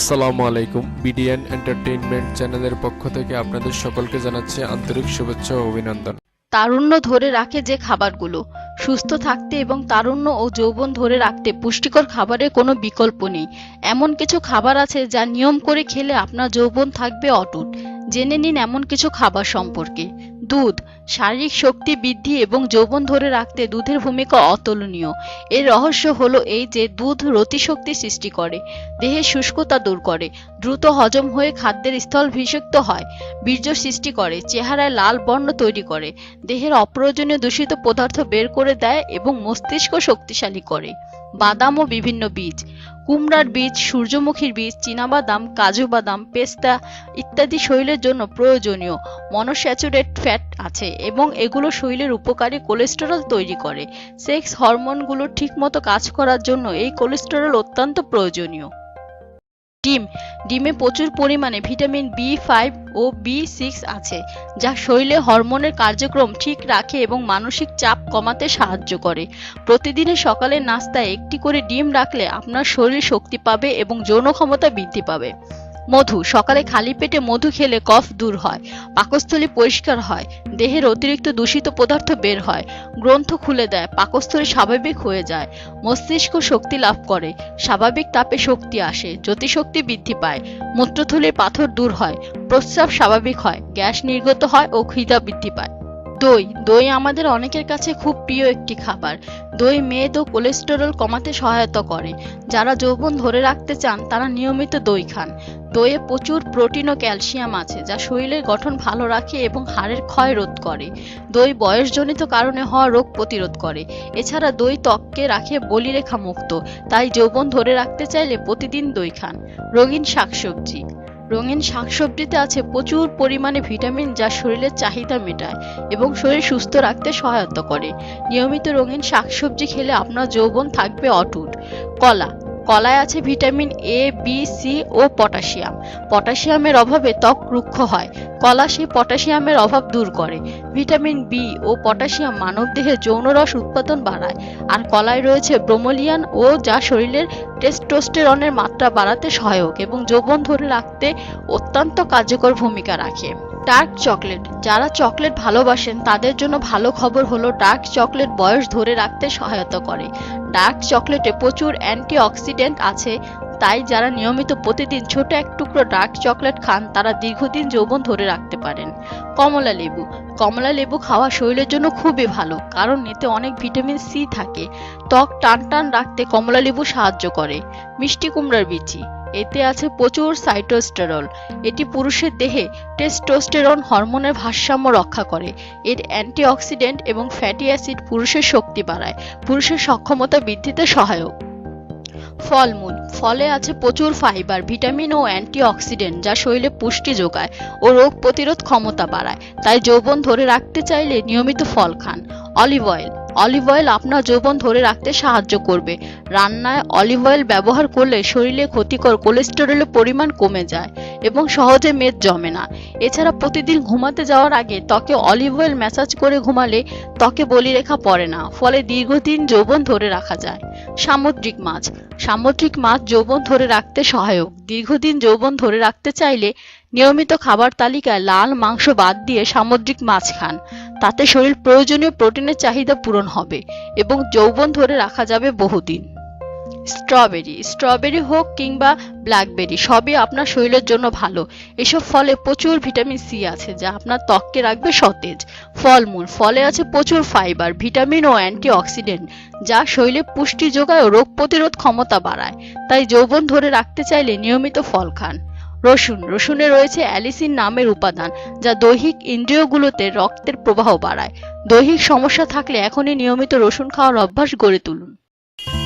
আসসালামু আলাইকুম। BDN entertainment চ্যানেলের পক্ষ থেকে আপনাদের সকলকে জানাচ্ছি আন্তরিক শুভেচ্ছা ও অভিনন্দন। তারুণ্য ধরে রাখে যে খাবারগুলো, সুস্থ থাকতে এবং তারুণ্য ও যৌবন ধরে রাখতে পুষ্টিকর খাবারের কোনো বিকল্প নেই। এমন কিছু খাবার আছে যা নিয়ম করে খেলে আপনার যৌবন থাকবে অটুট। জেনে নিন এমন কিছু খাবার সম্পর্কে। দুধ, শারীরিক শক্তি বৃদ্ধি এবং যৌবন ধরে রাখতে দুধের ভূমিকা অতুলনীয়। এর রহস্য হলো এই যে দুধ রতিশক্তি সৃষ্টি করে, দেহের শুষ্কতা দূর করে, দ্রুত হজম হয়ে খাদ্যের স্থল বিষাক্ত হয়, বীর্য সৃষ্টি করে, চেহারায় লাল বর্ণ তৈরি করে, দেহের অপ্রয়োজনীয় দূষিত পদার্থ বের করে দেয় এবং মস্তিষ্ক শক্তিশালী করে। বাদাম ও বিভিন্ন বীজ, কুমড়ার বীজ, সূর্যমুখীর বীজ, চীনাবাদাম, কাজু বাদাম, পেস্তা ইত্যাদি শরীরের জন্য প্রয়োজনীয় মনোস্যাচুরেট ফ্যাট আছে এবং এগুলো শরীরের উপকারী কোলেস্টেরল তৈরি করে। সেক্স হরমোনগুলো ঠিকমতো কাজ করার জন্য এই কোলেস্টেরল অত্যন্ত প্রয়োজনীয়। ডিম। ডিমে প্রচুর পরিমাণে ভিটামিন বি ফাইভ ও বি সিক্স আছে, যা শরীরে হরমোনের কার্যক্রম ঠিক রাখে এবং মানসিক চাপ কমাতে সাহায্য করে। প্রতিদিনের সকালের নাস্তায় একটি করে ডিম রাখলে আপনার শরীর শক্তি পাবে এবং যৌন ক্ষমতা বৃদ্ধি পাবে। মধু। সকালে খালি পেটে মধু খেলে কফ দূর হয়, পাকস্থলী পরিষ্কার হয়, দেহের অতিরিক্ত দূষিত পদার্থ বের হয়, গ্রন্থ খুলে দেয়, পাকস্থলী স্বাভাবিক হয়ে যায়, মস্তিষ্ক শক্তি লাভ করে, স্বাভাবিক তাপে শক্তি আসে, জ্যোতিশক্তি বৃদ্ধি পায়, মূত্রথলির পাথর দূর হয়, প্রস্রাব স্বাভাবিক হয়, গ্যাস নির্গত হয় ও খিদা বৃদ্ধি পায়। দই। দই আমাদের অনেকের কাছে খুব প্রিয় একটি খাবার। দই মেদ ও কোলেস্টেরল কমাতে সহায়তা করে। যারা যৌবন ধরে রাখতে চান, তারা নিয়মিত দই খান। দইয়ে প্রচুর প্রোটিন ও ক্যালসিয়াম আছে, যা শরীরের গঠন ভালো রাখে এবং হাড়ের ক্ষয় রোধ করে। দই বয়সজনিত কারণে হওয়া রোগ প্রতিরোধ করে। এছাড়া দই ত্বককে রাখে বলিরেখা মুক্ত, তাই যৌবন ধরে রাখতে চাইলে প্রতিদিন দই খান। রঙিন শাকসবজি। রঙিন শাকসবজিতে আছে প্রচুর পরিমাণে ভিটামিন যা শরীরের চাহিদা মেটায় এবং শরীর সুস্থ রাখতে সহায়তা করে। নিয়মিত রঙিন শাকসবজি খেলে আপনার যৌবন থাকবে অটুট। কলা। কলায় আছে ভিটামিন এ বি সি ও পটাশিয়াম। পটাশিয়ামের অভাবে ত্বক রুক্ষ হয়। কলা সেই পটাশিয়ামের অভাব দূর করে। ভিটামিন বি ও পটাশিয়াম মানব মানবদেহে যৌনরস উৎপাদন বাড়ায়। আর কলায় রয়েছে ব্রোমোলিয়ান ও যা শরীরের টেস্টোস্টেরনের মাত্রা বাড়াতে সহায়ক এবং যৌবন ধরে রাখতে অত্যন্ত কার্যকর ভূমিকা রাখে। ডার্ক চকলেট, যারা চকলেট ভালোবাসেন, তাদের জন্য ভালো খবর হলো ডার্ক চকলেট বয়স ধরে রাখতে সহায়তা করে। ডার্ক চকলেটে প্রচুর অ্যান্টিঅক্সিডেন্ট আছে তাই যারা নিয়মিত প্রতিদিন ছোট এক টুকরো ডার্ক চকলেট খান, তারা দীর্ঘদিন যৌবন ধরে রাখতে পারেন। কমলা লেবু। কমলা লেবু খাওয়া শরীরের জন্য খুবই ভালো, কারণ এতে অনেক ভিটামিন সি থাকে। ত্বক টান টান রাখতে কমলা লেবু সাহায্য করে। মিষ্টি কুমড়ার বিচি। এতে আছে প্রচুর সাইটোস্টেরল। এটি পুরুষের দেহে টেস্টোস্টেরন হরমোনের ভারসাম্য রক্ষা করে। এর অ্যান্টিঅক্সিডেন্ট এবং ফ্যাটি অ্যাসিড পুরুষের শক্তি বাড়ায়। পুরুষের সক্ষমতা বৃদ্ধিতে সহায়ক। ফলমূল। ফলে আছে প্রচুর ফাইবার, ভিটামিন ও অ্যান্টিঅক্সিডেন্ট যা শরীরে পুষ্টি যোগায় ও রোগ প্রতিরোধ ক্ষমতা বাড়ায়। তাই যৌবন ধরে রাখতে চাইলে নিয়মিত ফল খান। Olive oil. অলিভ অয়েল আপনার যৌবন ধরে রাখতে সাহায্য করবে। রান্নায় অলিভ অয়েল ব্যবহার করলে শরীরে ক্ষতিকর কোলেস্টেরলের পরিমাণ কমে যায় এবং সহজে মেদ জমে না। এছাড়া প্রতিদিন ঘুমাতে যাওয়ার আগে ত্বকে অলিভ অয়েল ম্যাসাজ করে ঘুমালে ত্বকে বলিরেখা পড়ে না, ফলে দীর্ঘদিন যৌবন ধরে রাখা যায়। সামুদ্রিক মাছ। সামুদ্রিক মাছ যৌবন ধরে রাখতে সহায়ক। দীর্ঘদিন যৌবন ধরে রাখতে চাইলে নিয়মিত খাবার তালিকায় লাল মাংস বাদ দিয়ে সামুদ্রিক মাছ খান। তাতে শরীর প্রয়োজনীয় প্রোটিনের চাহিদা পূরণ হবে এবং যৌবন ধরে রাখা যাবে বহুদিন। স্ট্রবেরি স্ট্রবেরি হোক কিংবা ব্ল্যাকবেরি, সবই আপনার শরীরের জন্য ভালো। এসব ফলে প্রচুর ভিটামিন সি আছে, যা আপনার ত্বককে রাখবে সতেজ। ফলমূল, ফলে আছে প্রচুর ফাইবার, ভিটামিন ও অ্যান্টিঅক্সিডেন্ট, যা শরীরে পুষ্টি যোগায় ও রোগ প্রতিরোধ ক্ষমতা বাড়ায়। তাই যৌবন ধরে রাখতে চাইলে নিয়মিত ফল খান। রসুন, রসুনে রয়েছে অ্যালিসিন নামের উপাদান, যা দৈহিক ইন্দ্রিয়গুলোতে রক্তের প্রবাহ বাড়ায়। দৈহিক সমস্যা থাকলে এখনই নিয়মিত রসুন খাওয়ার অভ্যাস গড়ে তুলুন।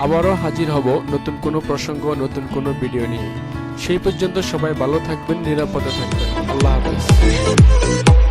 আবারও হাজির হব নতুন কোনো প্রসঙ্গ, নতুন কোনো ভিডিও নিয়ে। সেই পর্যন্ত সবাই ভালো থাকবেন, নিরাপদে থাকবেন। আল্লাহ হাফেজ।